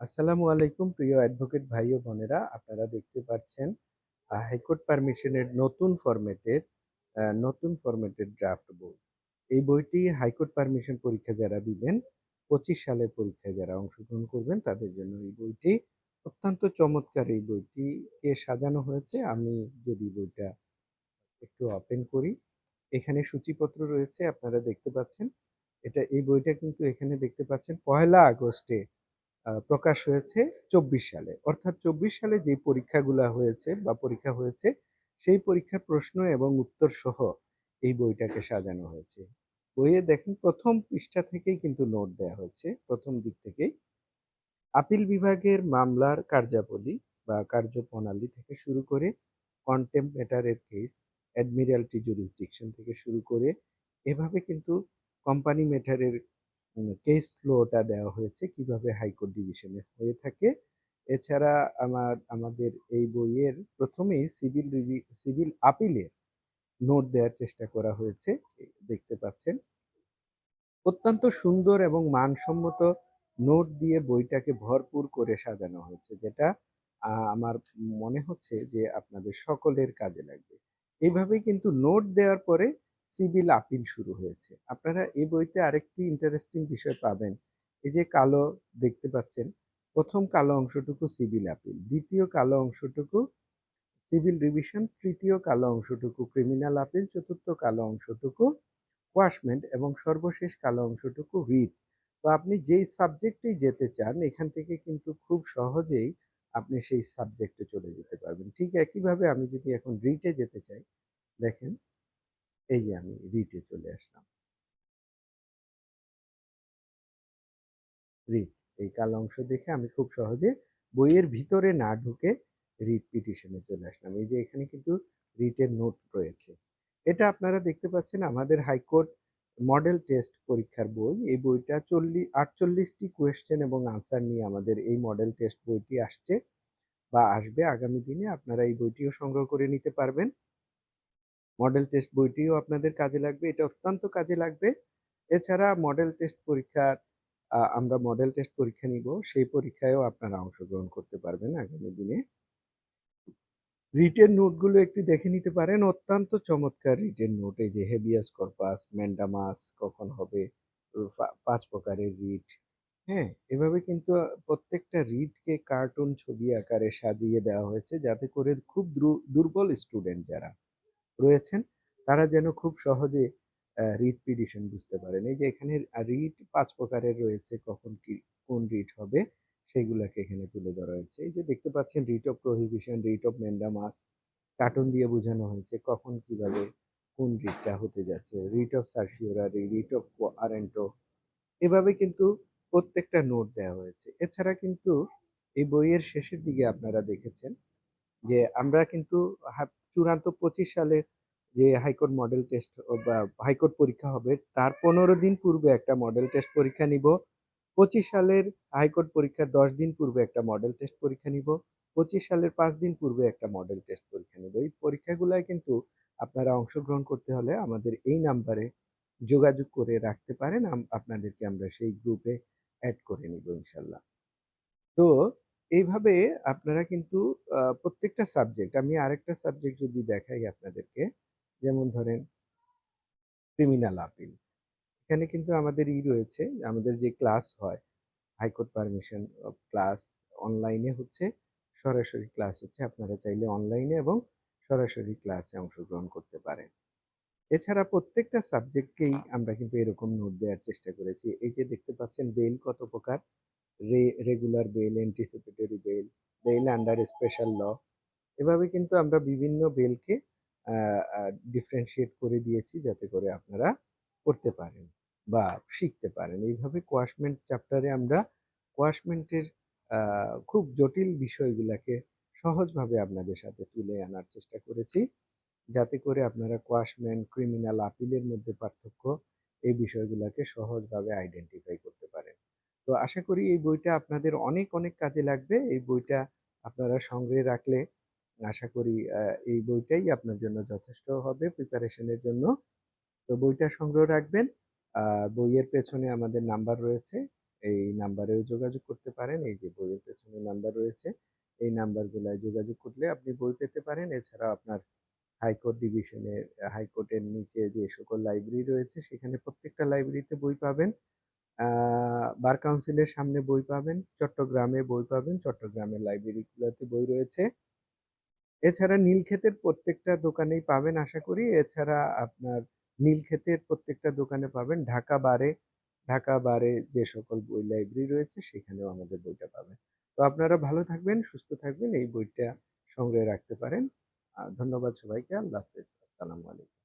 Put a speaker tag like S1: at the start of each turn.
S1: আসসালামু আলাইকুম, প্রিয় অ্যাডভোকেট ভাই ও বোনেরা। আপনারা দেখতে পাচ্ছেন হাইকোর্ট পারমিশনের নতুন ফরম্যাটের নতুন ফরম্যাটের ড্রাফট বই এই বইটি হাইকোর্ট পারমিশন পরীক্ষা যারা দিবেন, পঁচিশ সালের পরীক্ষায় যারা অংশগ্রহণ করবেন, তাদের জন্য এই বইটি অত্যন্ত চমৎকার। এই বইটিকে সাজানো হয়েছে। আমি যদি বইটা একটু ওপেন করি, এখানে সূচিপত্র রয়েছে, আপনারা দেখতে পাচ্ছেন। এটা, এই বইটা কিন্তু এখানে দেখতে পাচ্ছেন, পয়লা আগস্টে প্রকাশ হয়েছে চব্বিশ সালে। অর্থাৎ চব্বিশ সালে যে পরীক্ষাগুলো হয়েছে বা পরীক্ষা হয়েছে, সেই পরীক্ষার প্রশ্ন এবং উত্তর সহ এই বইটাকে সাজানো হয়েছে। বইয়ে দেখেন, প্রথম পৃষ্ঠা থেকেই কিন্তু নোট দেওয়া হয়েছে, প্রথম দিক থেকেই। আপিল বিভাগের মামলার কার্যাবলী বা কার্যপ্রণালী থেকে শুরু করে কন্টেম্প ম্যাটারের কেস, অ্যাডমিরালটি জুরিসডিকশন থেকে শুরু করে, এভাবে কিন্তু কোম্পানি ম্যাটারের কেস ফ্লোটা দেওয়া হয়েছে কীভাবে হাইকোর্ট ডিভিশনে হয়ে থাকে। এছাড়া আমার, আমাদের এই বইয়ের প্রথমেই সিভিল সিভিল আপিলের নোট দেওয়ার চেষ্টা করা হয়েছে দেখতে পাচ্ছেন। অত্যন্ত সুন্দর এবং মানসম্মত নোট দিয়ে বইটাকে ভরপুর করে সাজানো হয়েছে, যেটা আমার মনে হচ্ছে যে আপনাদের সকলের কাজে লাগবে। এইভাবেই কিন্তু নোট দেওয়ার পরে সিভিল আপিল শুরু হয়েছে। আপনারা এই বইতে আরেকটি ইন্টারেস্টিং বিষয় পাবেন। এই যে কালো দেখতে পাচ্ছেন, প্রথম কালো অংশটুকু সিভিল আপিল দ্বিতীয় কালো অংশটুকু সিভিল রিভিশন তৃতীয় কালো অংশটুকু ক্রিমিনাল আপিল চতুর্থ কালো অংশটুকু কোয়াশমেন্ট এবং সর্বশেষ কালো অংশটুকু রিট তো আপনি যেই সাবজেক্টেই যেতে চান, এখান থেকে কিন্তু খুব সহজেই আপনি সেই সাবজেক্টে চলে যেতে পারবেন। ঠিক একইভাবে আমি যদি এখন রিটে যেতে চাই, দেখেন এই যে আমি রিটে চলে আসলাম। রিট, এই কালো অংশ দেখে আমি খুব সহজে বইয়ের ভিতরে না ঢুকে রিট পিটিশনে চলে আসলাম। এই যে এখানে কিন্তু রিটের নোট রয়েছে। এটা আপনারা দেখতে পাচ্ছেন আমাদের হাইকোর্ট মডেল টেস্ট পরীক্ষার বই। এই বইটা চল্লিশ আটচল্লিশটি কোয়েশ্চেন এবং আনসার নিয়ে আমাদের এই মডেল টেস্ট বইটি আসছে বা আসবে। আগামী দিনে আপনারা এই বইটিও সংগ্রহ করে নিতে পারবেন। মডেল টেস্ট বইটিও আপনাদের কাজে লাগবে, এটা অত্যন্ত কাজে লাগবে। এছাড়া মডেল টেস্ট পরীক্ষার আমরা মডেল টেস্ট পরীক্ষা নিব, সেই পরীক্ষায়ও আপনারা অংশগ্রহণ করতে পারবেন আগামী দিনে। রিটেন নোটগুলো একটু দেখে নিতে পারেন, অত্যন্ত চমৎকার রিটেন নোট এই যে হেভিয়াস কর্পাস ম্যান্ডামাস কখন হবে পাঁচ প্রকারের রিট হ্যাঁ এভাবে কিন্তু প্রত্যেকটা রিটকে কার্টুন ছবি আকারে সাজিয়ে দেওয়া হয়েছে, যাতে করে খুব দ্রু- দুর্বল স্টুডেন্ট যারা রয়েছেন, তারা যেন খুব সহজে রিট পিটিশন বুঝতে পারেন। এই যে এখানে রিট পাঁচ প্রকারের রয়েছে, কখন কি, কোন রিট হবে, সেগুলোকে এখানে তুলে ধরা হয়েছে। এই যে দেখতে পাচ্ছেন writ of prohibition writ of mandamus cartoon দিয়ে বোঝানো হয়েছে কখন কীভাবে কোন রিটটা হতে যাচ্ছে। Writ of certiorari writ of warranto এভাবে কিন্তু প্রত্যেকটা নোট দেওয়া হয়েছে। এছাড়া কিন্তু এই বইয়ের শেষের দিকে আপনারা দেখেছেন যে আমরা কিন্তু চূড়ান্ত পঁচিশ সালে যে হাইকোর্ট মডেল টেস্ট বা হাইকোর্ট পরীক্ষা হবে, তার পনেরো দিন পূর্বে একটা মডেল টেস্ট পরীক্ষা নিব। পঁচিশ সালের হাইকোর্ট পরীক্ষার দশ দিন পূর্বে একটা মডেল টেস্ট পরীক্ষা নিব। পঁচিশ সালের পাঁচ দিন পূর্বে একটা মডেল টেস্ট পরীক্ষা নিব। এই পরীক্ষাগুলোয় কিন্তু আপনারা অংশগ্রহণ করতে হলে আমাদের এই নাম্বারে যোগাযোগ করে রাখতে পারেন। আপনাদেরকে আমরা সেই গ্রুপে অ্যাড করে নিব ইনশাল্লাহ। তো এইভাবে আপনারা কিন্তু প্রত্যেকটা সাবজেক্ট, আমি আরেকটা সাবজেক্ট যদি দেখাই আপনাদেরকে, যেমন ধরেন ক্রিমিনাল আপিল এখানে কিন্তু আমাদের ই রয়েছে, আমাদের যে ক্লাস হয় হাইকোর্ট পারমিশন ক্লাস অনলাইনে হচ্ছে, সরাসরি ক্লাস হচ্ছে, আপনারা চাইলে অনলাইনে এবং সরাসরি ক্লাসে অংশগ্রহণ করতে পারেন। এছাড়া প্রত্যেকটা সাবজেক্টকেই আমরা কিন্তু এরকম নোট দেওয়ার চেষ্টা করেছি, এই যে দেখতে পাচ্ছেন বেল কত প্রকার? Regular bail anticipatory bail bail under special law এভাবে কিন্তু আমরা বিভিন্ন বেলকে ডিফারেন্সিয়েট করে দিয়েছি যাতে করে আপনারা করতে পারেন বা শিখতে পারেন। এইভাবে কোয়াশমেন্ট চ্যাপ্টারে আমরা কোয়াশমেন্টের খুব জটিল বিষয়গুলোকে সহজভাবে আপনাদের সাথে তুলে আনার চেষ্টা করেছি যাতে করে আপনারা কোয়াশমেন্ট ক্রিমিনাল আপিলের মধ্যে পার্থক্য এই বিষয়গুলোকে সহজভাবে আইডেন্টিফাই করতে পারেন। তো আশা করি এই বইটা আপনাদের অনেক অনেক কাজে লাগবে। এই বইটা আপনারা সংগ্রহে রাখলে আশা করি এই বইটাই আপনার জন্য যথেষ্ট হবে প্রিপারেশনের জন্য। তো বইটা সংগ্রহ রাখবেন। বইয়ের পেছনে আমাদের নাম্বার রয়েছে। এই নাম্বারেও যোগাযোগ করতে পারেন। এই যে বইয়ের পেছনে নাম্বার রয়েছে, এই নাম্বারগুলোয় যোগাযোগ করলে আপনি বই পেতে পারেন। এছাড়া আপনার হাইকোর্ট ডিভিশনের হাইকোর্টের নিচে যে সকল লাইব্রেরি রয়েছে, সেখানে প্রত্যেকটা লাইব্রেরিতে বই পাবেন। বার কাউন্সিলের সামনে বই পাবেন, চট্টগ্রামে বই পাবেন, চট্টগ্রামের লাইব্রেরিগুলোতে বই রয়েছে। এছাড়া নীলক্ষেতের প্রত্যেকটা দোকানেই পাবেন, আশা করি। এছাড়া আপনার নীলক্ষেতের প্রত্যেকটা দোকানে পাবেন, ঢাকা বারে ঢাকা বারে যে সকল বই লাইব্রেরি রয়েছে, সেখানেও আমাদের বইটা পাবেন। তো আপনারা ভালো থাকবেন, সুস্থ থাকবেন, এই বইটা সংগ্রহে রাখতে পারেন। ধন্যবাদ সবাইকে, আল্লাহ হাফেজ, আসসালামু আলাইকুম।